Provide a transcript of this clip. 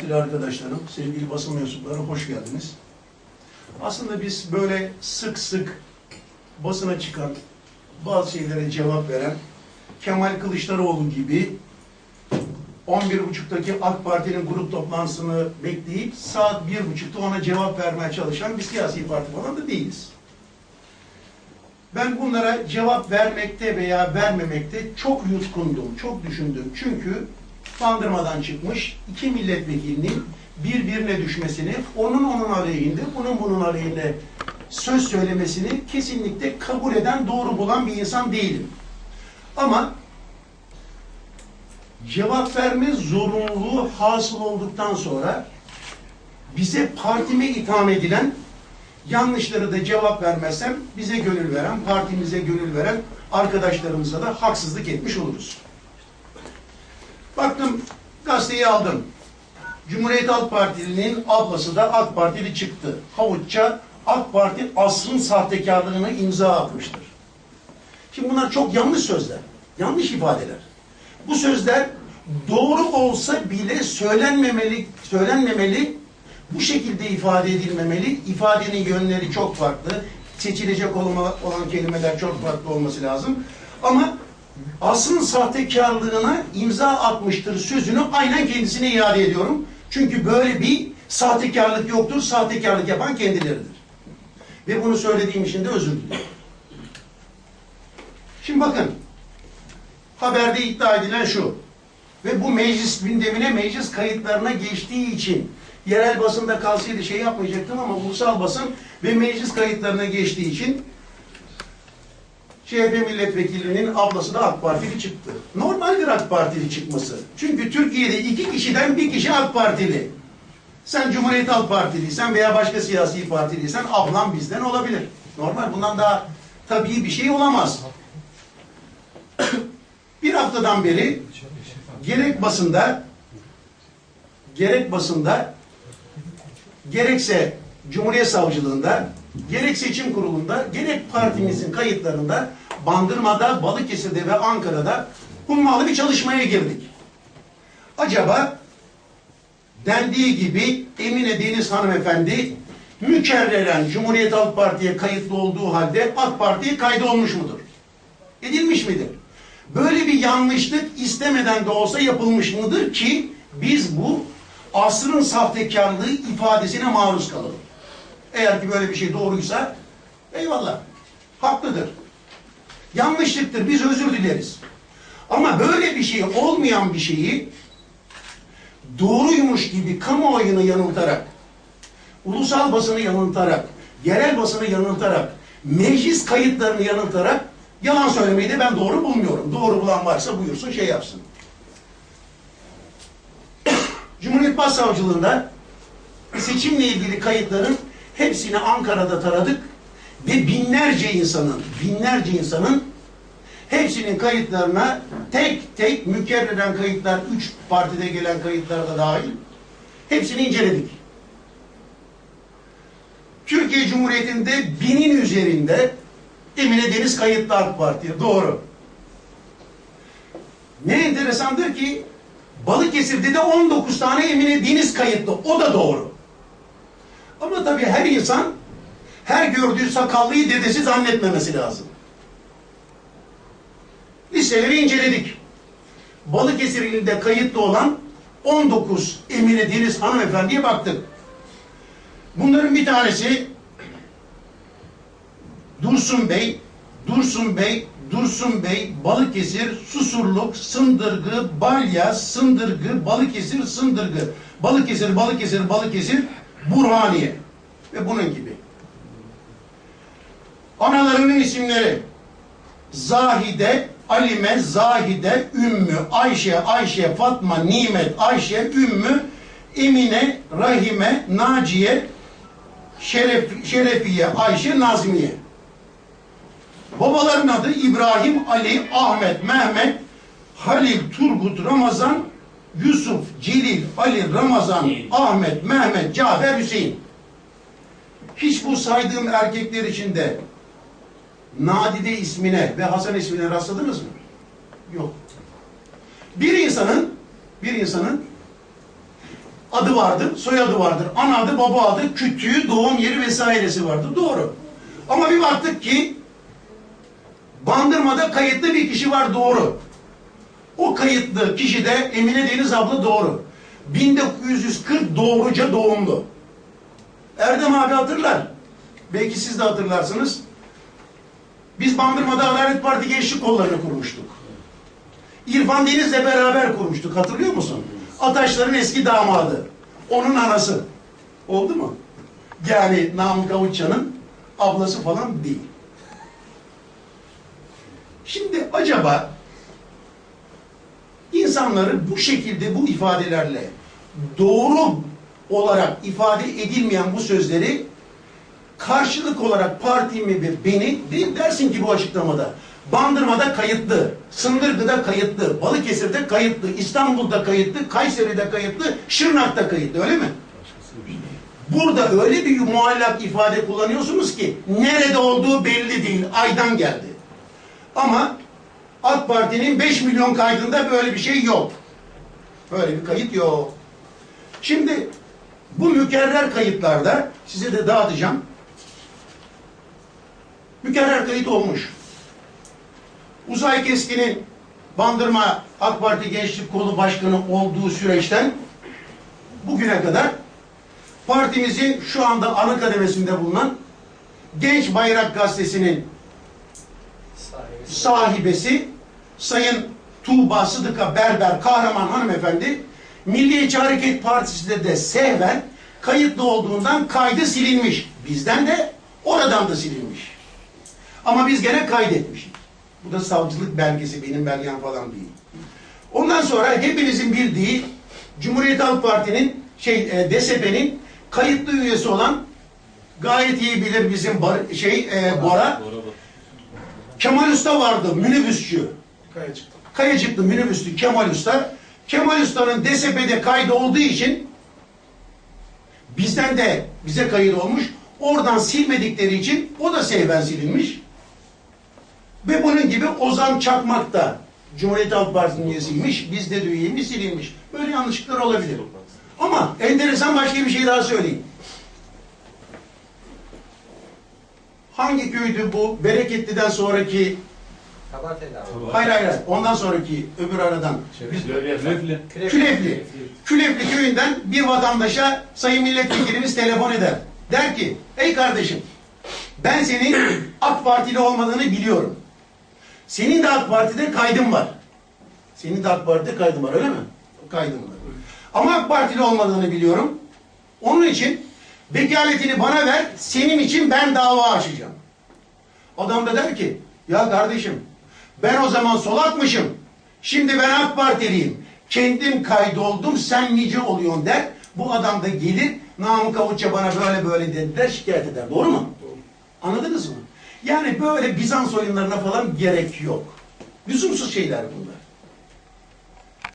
partili arkadaşlarım, sevgili basın mensupları hoş geldiniz. Aslında biz böyle sık sık basına çıkan, bazı şeylere cevap veren Kemal Kılıçdaroğlu gibi 11.30'daki AK Parti'nin grup toplantısını bekleyip saat 1.30'da ona cevap vermeye çalışan bir siyasi parti falan da değiliz. Ben bunlara cevap vermekte veya vermemekte çok yutkundum, çok düşündüm. Çünkü Bandırmadan çıkmış iki milletvekilinin birbirine düşmesini, onun onun aleyhinde, bunun bunun aleyhinde söz söylemesini kesinlikle kabul eden, doğru bulan bir insan değilim. Ama cevap verme zorunluluğu hasıl olduktan sonra bize partime itham edilen yanlışları da cevap vermezsem bize gönül veren, partimize gönül veren arkadaşlarımıza da haksızlık etmiş oluruz. Baktım gazeteyi aldım. Cumhuriyet Halk Partili'nin ablası da AK Partili çıktı. Havuçça AK Parti asrın sahtekarlığına imza atmıştır. Şimdi bunlar çok yanlış sözler. Yanlış ifadeler. Bu sözler doğru olsa bile söylenmemeli, söylenmemeli, bu şekilde ifade edilmemeli. İfadenin yönleri çok farklı. Seçilecek olma, olan kelimeler çok farklı olması lazım. Ama asrın sahtekarlığına imza atmıştır sözünü aynen kendisine iade ediyorum. Çünkü böyle bir sahtekarlık yoktur. Sahtekarlık yapan kendileridir. Ve bunu söylediğim için de özür diliyorum. Şimdi bakın. Haberde iddia edilen şu. Ve bu meclis gündemine, meclis kayıtlarına geçtiği için yerel basında kalsaydı şey yapmayacaktım ama ulusal basın ve meclis kayıtlarına geçtiği için CHP milletvekilinin ablası da AK Partili çıktı. Normaldir AK Partili çıkması. Çünkü Türkiye'de iki kişiden bir kişi AK Partili. Sen Cumhuriyet Halk Partiliysen veya başka siyasi partiliysen ablam bizden olabilir. Normal. Bundan daha tabii bir şey olamaz. bir haftadan beri gerek basında gerek basında gerekse Cumhuriyet Savcılığında gerek seçim kurulunda gerek partimizin kayıtlarında Bandırma'da, Balıkesir'de ve Ankara'da hummalı bir çalışmaya girdik. Acaba dendiği gibi Emine Deniz hanımefendi mükerreren Cumhuriyet Halk Parti'ye kayıtlı olduğu halde AK Parti'ye kaydolmuş mudur? Edilmiş midir? Böyle bir yanlışlık istemeden de olsa yapılmış mıdır ki biz bu asrın sahtekarlığı ifadesine maruz kalalım. Eğer ki böyle bir şey doğruysa eyvallah. Haklıdır. Yanlışlıktır. Biz özür dileriz. Ama böyle bir şey olmayan bir şeyi doğruymuş gibi kamuoyunu yanıltarak, ulusal basını yanıltarak, yerel basını yanıltarak, meclis kayıtlarını yanıltarak yalan söylemeyi de ben doğru bulmuyorum. Doğru bulan varsa buyursun şey yapsın. Cumhuriyet Başsavcılığında seçimle ilgili kayıtların hepsini Ankara'da taradık ve binlerce insanın, binlerce insanın hepsinin kayıtlarına tek tek mükerreren kayıtlar, üç partide gelen kayıtlar da dahil hepsini inceledik. Türkiye Cumhuriyeti'nde binin üzerinde Emine Deniz kayıtlı AK Parti'ye. Doğru. Ne enteresandır ki Balıkesir'de de 19 tane Emine Deniz kayıtlı. O da doğru. Ama tabii her insan her gördüğü sakallıyı dedesi zannetmemesi lazım. Listeleri inceledik. Balıkesir ilinde kayıtlı olan 19 Emine Deniz hanımefendiye baktık. Bunların bir tanesi Dursun Bey, Dursun Bey, Dursun Bey, Balıkesir, Susurluk, Sındırgı, Balya, Sındırgı, Balıkesir, Sındırgı, Balıkesir, Balıkesir, Balıkesir, Burhaniye ve bunun gibi. Analarının isimleri Zahide, Alime, Zahide, Ümmü, Ayşe, Ayşe, Fatma, Nimet, Ayşe, Ümmü, Emine, Rahime, Naciye, Şeref, Şerefiye, Ayşe, Nazmiye. Babaların adı İbrahim, Ali, Ahmet, Mehmet, Halil, Turgut, Ramazan, Yusuf, Celil, Ali, Ramazan, Ahmet, Mehmet, Cafer, Hüseyin. Hiç bu saydığım erkekler içinde Nadide ismine ve Hasan ismine rastladınız mı? Yok. Bir insanın bir insanın adı vardır, soyadı vardır, ana adı, baba adı, kütüğü, doğum yeri vesairesi vardır. Doğru. Ama bir baktık ki Bandırma'da kayıtlı bir kişi var doğru. O kayıtlı kişi de Emine Deniz abla doğru. 1940 doğruca doğumlu. Erdem abi hatırlar. Belki siz de hatırlarsınız. Biz Bandırma'da Adalet Parti Gençlik Kollarını kurmuştuk. İrfan Deniz'le beraber kurmuştuk. Hatırlıyor musun? Ataşların eski damadı. Onun anası. Oldu mu? Yani Namık Avutça'nın ablası falan değil. Şimdi acaba insanları bu şekilde bu ifadelerle doğru olarak ifade edilmeyen bu sözleri karşılık olarak partimi ve beni değil dersin ki bu açıklamada Bandırma'da kayıtlı, Sındırgı'da kayıtlı, Balıkesir'de kayıtlı, İstanbul'da kayıtlı, Kayseri'de kayıtlı, Şırnak'ta kayıtlı öyle mi? Burada öyle bir muallak ifade kullanıyorsunuz ki nerede olduğu belli değil, aydan geldi. Ama AK Parti'nin 5 milyon kaydında böyle bir şey yok. Böyle bir kayıt yok. Şimdi bu mükerrer kayıtlarda size de dağıtacağım. Mükerrer kayıt olmuş. Uzay Keskin'in Bandırma AK Parti Gençlik Kolu Başkanı olduğu süreçten bugüne kadar partimizin şu anda ana kademesinde bulunan Genç Bayrak Gazetesi'nin sahibesi Sayın Tuğba Sıdıka Berber Kahraman hanımefendi Milliyetçi Hareket Partisi'de de sehven kayıtlı olduğundan kaydı silinmiş. Bizden de oradan da silinmiş. Ama biz gene kaydetmişiz. Bu da savcılık belgesi benim belgem falan değil. Ondan sonra hepinizin bildiği Cumhuriyet Halk Parti'nin şey e, DSP'nin kayıtlı üyesi olan gayet iyi bilir bizim Bar- şey e, Bora Kemal Usta vardı minibüsçü. Kayacık. Kayacıklı minibüsçü Kemal Usta. Kemal Usta'nın DSP'de kaydı olduğu için bizden de bize kayıt olmuş. Oradan silmedikleri için o da seyven silinmiş. Ve bunun gibi Ozan Çakmak da Cumhuriyet Halk Partisi'nin üyesiymiş. Bizde de üyeymiş silinmiş. Böyle yanlışlıklar olabilir. Ama enteresan başka bir şey daha söyleyeyim. Hangi köydü bu? Bereketli'den sonraki. Hayır hayır. Ondan sonraki öbür aradan. Löfle. Külefli. Külefli köyünden bir vatandaşa sayın milletvekilimiz telefon eder. Der ki ey kardeşim ben senin AK Partili olmadığını biliyorum. Senin de AK Parti'de kaydın var. Senin de AK Parti'de kaydın var öyle mi? Kaydın var. Ama AK Partili olmadığını biliyorum. Onun için vekaletini bana ver. Senin için ben dava açacağım. Adam da der ki ya kardeşim ben o zaman solakmışım. Şimdi ben AK Partiliyim. Kendim kaydoldum sen nice oluyorsun der. Bu adam da gelir Namık Avutça bana böyle böyle dediler şikayet eder. Doğru mu? Anladınız mı? Yani böyle Bizans oyunlarına falan gerek yok. Lüzumsuz şeyler bunlar.